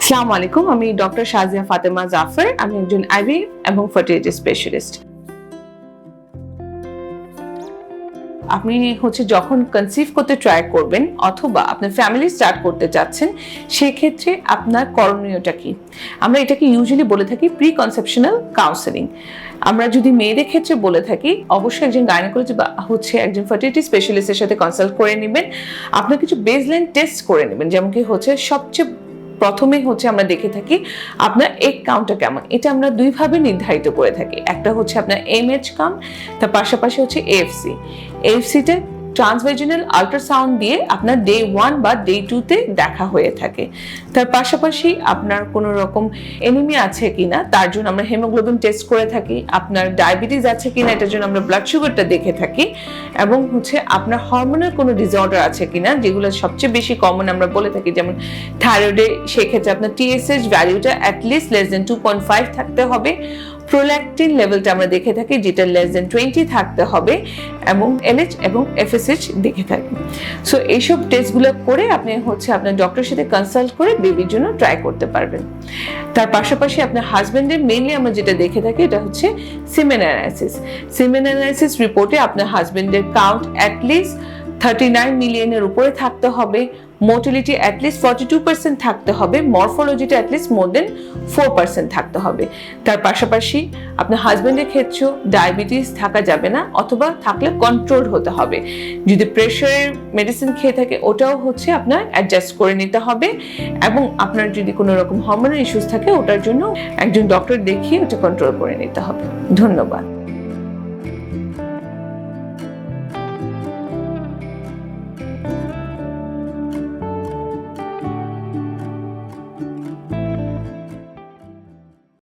আসসালামু আলাইকুম আমি ডক্টর শাজিয়া ফাতেমা জাফর, আমি একজন আইভি এবং ফার্টিলিটি স্পেশালিস্ট। আপনি হচ্ছে যখন কনসিভ করতে ট্রাই করবেন অথবা আপনার ফ্যামিলি স্টার্ট করতে চাচ্ছেন, সেক্ষেত্রে আপনার করণীয়টা কি? আমরা এটাকে ইউজুয়ালি বলে থাকি প্রি কনসেপশনাল কাউন্সেলিং আমরা যদি মেয়েদের ক্ষেত্রে বলে থাকি, অবশ্যই একজন গাইনোকোলজি বা হচ্ছে একজন ফার্টিলিটি স্পেশালিস্টের সাথে কনসাল্ট করে নেবেন। আপনার কিছু বেসলাইন টেস্ট করে নেবেন যেমন কি হচ্ছে সবচেয়ে প্রথমে হচ্ছে আমরা দেখে থাকি আপনার এগ কাউন্টটা কেমন। এটা আমরা দুইভাবে নির্ধারিত করে থাকি। একটা হচ্ছে আপনার এমএইচ কাউন্ট তার পাশাপাশি হচ্ছে এফসি এএফসিতে ট্রান্সভেজিনাল আল্ট্রাসাউন্ড দিয়ে আপনার ডে ওয়ান বা ডে টুতে দেখা হয়ে থাকে। তার পাশাপাশি আপনার কোনো রকম এনিমিয়া আছে কিনা, তার জন্য আমরা হেমোগ্লোবিন টেস্ট করে থাকি, আপনার ডায়াবেটিস আছে কিনা, এটার জন্য আমরা ব্লাড সুগারটা দেখে থাকি, এবং হচ্ছে আপনার হরমোনের কোনো ডিসঅর্ডার আছে কিনা, যেগুলো সবচেয়ে বেশি কমন আমরা বলে থাকি, যেমন থাইরয়েডে সেক্ষেত্রে আপনার টিএসএস ভ্যালুটা at least less than two point five থাকতে হবে প্রোল্যাকটিন লেভেলটা আমরা দেখে থাকি, যেটা লেস দেন টোয়েন্টি থাকতে হবে, এবং এলএচ এবং এফএসএইচ দেখে থাকি। সো এইসব টেস্টগুলো করে আপনি হচ্ছে আপনার ডক্টরের সাথে কনসাল্ট করে বেবির জন্য ট্রাই করতে পারবেন। তার পাশাপাশি আপনার হাজব্যান্ডের মেইনলি আমরা যেটা দেখে থাকি, এটা হচ্ছে সিমেন অ্যানালাইসিস সিমেন অ্যানালাইসিস রিপোর্টে আপনার হাজব্যান্ডের count at least thirty nine মিলিয়নের উপরে থাকতে হবে। Motility at least forty two percent থাকতে হবে। মরফোলজিটা at least more than four percent থাকতে হবে। তার পাশাপাশি আপনার হাজব্যান্ডের ক্ষেত্রেও ডায়াবেটিস থাকা যাবে না, অথবা থাকলে কন্ট্রোল হতে হবে। যদি প্রেশারের মেডিসিন খেয়ে থাকে, ওটাও হচ্ছে আপনার অ্যাডজাস্ট করে নিতে হবে। এবং আপনার যদি কোনো রকম হরমোনাল ইস্যুস থাকে, ওটার জন্য একজন ডক্টর দেখিয়ে ওটা কন্ট্রোল করে নিতে হবে। ধন্যবাদ।